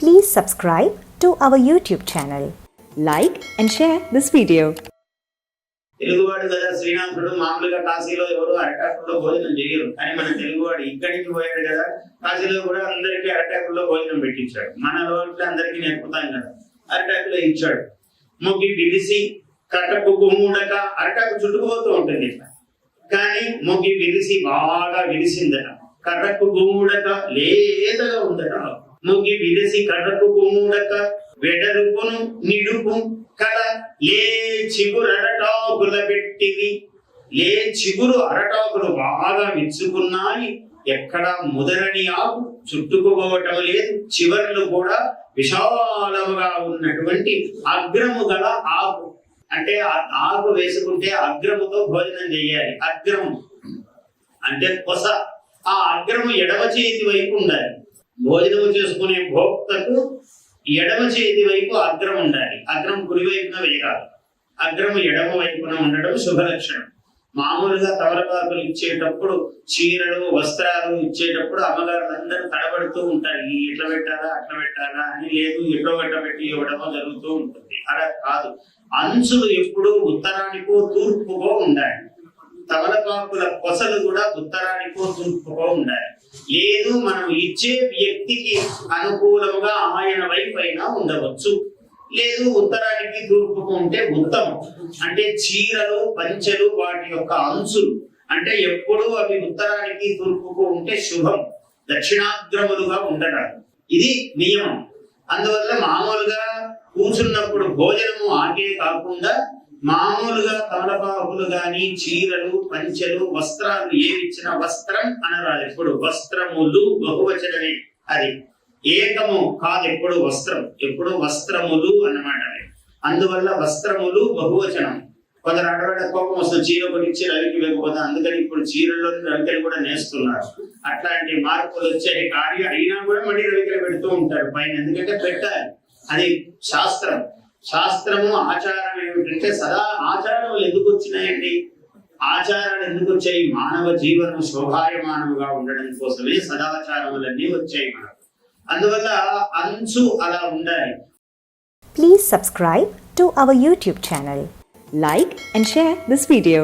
Please subscribe to our YouTube channel. Like and share this video. తెలుగువాడు కదా శ్రీనాథుడు మామూలుగా కాశీలో ఎవరు అరటాకుల్లో భోజనం చేయరు. కానీ మన తెలుగువాడు ఇక్కడి నుంచి పోయాడు కదా కాశీలో కూడా అందరికీ అరటాకుల్లో భోజనం పెట్టించాడు. మన లోపల అందరికీ నేర్పుతాం కదా. అరటాకులో ఇచ్చాడు. మొగ్గి విరిసి కట్టకు గుమ్ముడక అరటాకు చుట్టుకుపోతూ ఉంటుంది ఇట్లా. కానీ మొగ్గి విరిసి బాగా విరిసిందట కర్రకు గుమ్ముడక లేతగా ఉందట మొగ్గి విరిసి కర్రకు గుమ్ముడక వెడరుపును నిడుపు కల లే చిగురు అరటాకుల పెట్టివి లే చిగురు అరటాకులు బాగా విచ్చుకున్నాయి ఎక్కడ ముదరని ఆకు చుట్టుకుపోవటం లేదు చివర్లు కూడా విశాలముగా ఉన్నటువంటి అగ్రము గల ఆకు అంటే ఆ ఆకు వేసుకుంటే అగ్రముతో భోజనం చేయాలి అగ్రము అంటే కొస ఆ అగ్రము ఎడమ చేతి వైపు ఉండాలి భోజనం చేసుకునే భోక్తకు ఎడమ చేతి వైపు అగ్రం ఉండాలి. అగ్రం కుడి వైపున వేయరాదు అగ్రము ఎడమ వైపున ఉండడం శుభలక్షణం. మామూలుగా తమలపాకులు ఇచ్చేటప్పుడు చీరలు వస్త్రాలు ఇచ్చేటప్పుడు అమ్మగారులు అందరూ తడబడుతూ ఉంటారు. ఈ ఇట్లా పెట్టాలా అట్లా పెట్టాలా అని లేదు ఎట్లో గట్ట పెట్టి ఇవ్వడమో జరుగుతూ ఉంటుంది. అలా కాదు. అంచులు ఎప్పుడూ ఉత్తరానికో తూర్పుకో ఉండాలి. తమలపాకుల కొసలు కూడా ఉత్తరానికో తూర్పుకో ఉండాలి. లేదు మనం ఇచ్చే వ్యక్తికి అనుకూలముగా ఆయన వైపు అయినా ఉండవచ్చు. లేదు ఉత్తరానికి తూర్పుకు ఉంటే ఉత్తమం. అంటే చీరలు పంచెలు వాటి యొక్క అంచులు. అంటే ఎప్పుడూ అవి ఉత్తరానికి తూర్పుకు ఉంటే శుభం దక్షిణాగ్రములుగా ఉండటం ఇది నియమం. అందువల్ల మామూలుగా కూర్చున్నప్పుడు భోజనము ఆకే కాకుండా మామూలుగా తమలపాకులు గాని చీరలు పంచెలు వస్త్రాలు ఏవిచ్చిన వస్త్రం అనరాదు. ఎప్పుడు? వస్త్రములు బహువచనమే. అది ఏకము కాదు ఎప్పుడు? వస్త్రం. ఎప్పుడు? వస్త్రములు అన్నమాట అందువల్ల వస్త్రములు బహువచనం. కొందరు అడవడ కోపం వస్తుంది చీర గురించి రవికి వెళ్ళిపోతా అందుకని ఇప్పుడు చీరల్లో రవికలు కూడా నేస్తున్నారు. అట్లాంటి మార్పులు వచ్చాయి కార్య అయినా కూడా మళ్ళీ రవికలు పెడుతూ ఉంటారు. పైన ఎందుకంటే పెట్టాలి. అది శాస్త్రం. శాస్త్రము ఆచారం ఏమిటంటే సదా ఆచారములు ఎందుకు వచ్చినాయండి? ఆచారాలు ఎందుకు వచ్చాయి? మానవ జీవనం శోభాయమానముగా ఉండడం కోసమే సదాచారములన్నీ వచ్చాయి మనకు. అందువల్ల అంచు అలా ఉండాలి. Please subscribe to our YouTube channel like and share this video